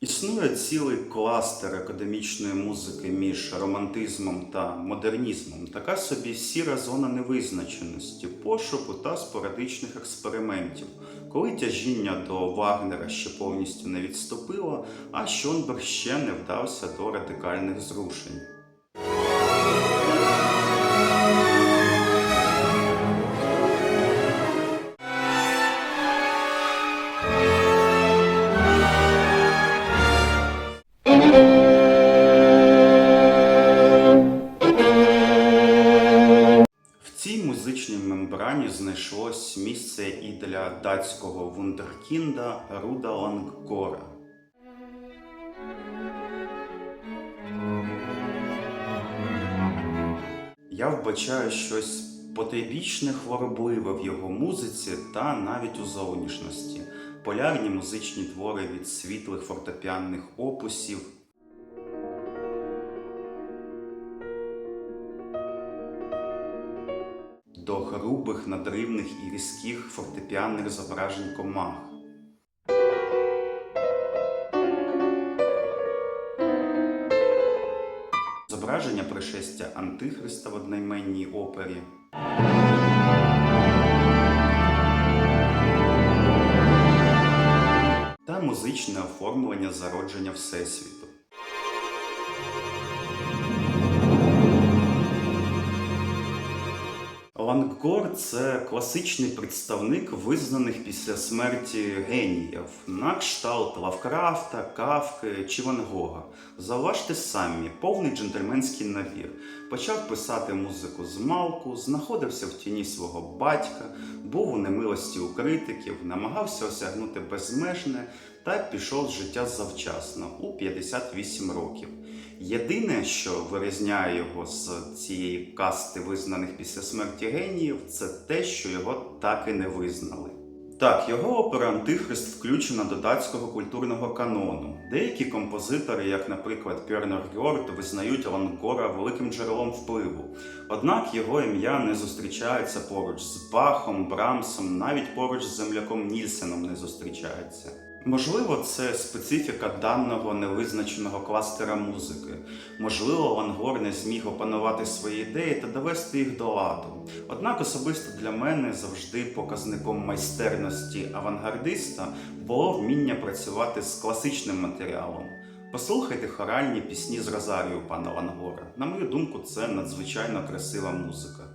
Існує цілий кластер академічної музики між романтизмом та модернізмом, така собі сіра зона невизначеності, пошуку та спорадичних експериментів, коли тяжіння до Вагнера ще повністю не відступило, а Шонберг ще не вдався до радикальних зрушень. Мембрані знайшлось місце і для датського вундеркінда Руда Лангкора. Я вбачаю щось потайбічне хворобливе в його музиці та навіть у зовнішності, полярні музичні твори від світлих фортепіанних опусів до грубих, надривних і різких фортепіанних зображень комах. Зображення пришестя Антихриста в одноіменній опері. Та музичне оформлення зародження Всесвіту. Лангкор це класичний представник визнаних після смерті геніїв на кшталт Лавкрафта, Кавки чи Ван Гога. Заважте самі, повний джентльменський набір. Почав писати музику з малку, знаходився в тіні свого батька, був у немилості у критиків, намагався осягнути безмежне та пішов з життя завчасно у 58 років. Єдине, що вирізняє його з цієї касти визнаних після смерті геніїв, це те, що його так і не визнали. Так, його опера Антихрист включена до датського культурного канону. Деякі композитори, як, наприклад, Пьернер Гьорд, визнають Ланкора великим джерелом впливу. Однак його ім'я не зустрічається поруч з Бахом, Брамсом, навіть поруч з земляком Нільсеном не зустрічається. Можливо, це специфіка даного невизначеного кластера музики. Можливо, Лангор не зміг опанувати свої ідеї та довести їх до ладу. Однак особисто для мене завжди показником майстерності авангардиста було вміння працювати з класичним матеріалом. Послухайте хоральні пісні з Розарію пана Лангора. На мою думку, це надзвичайно красива музика.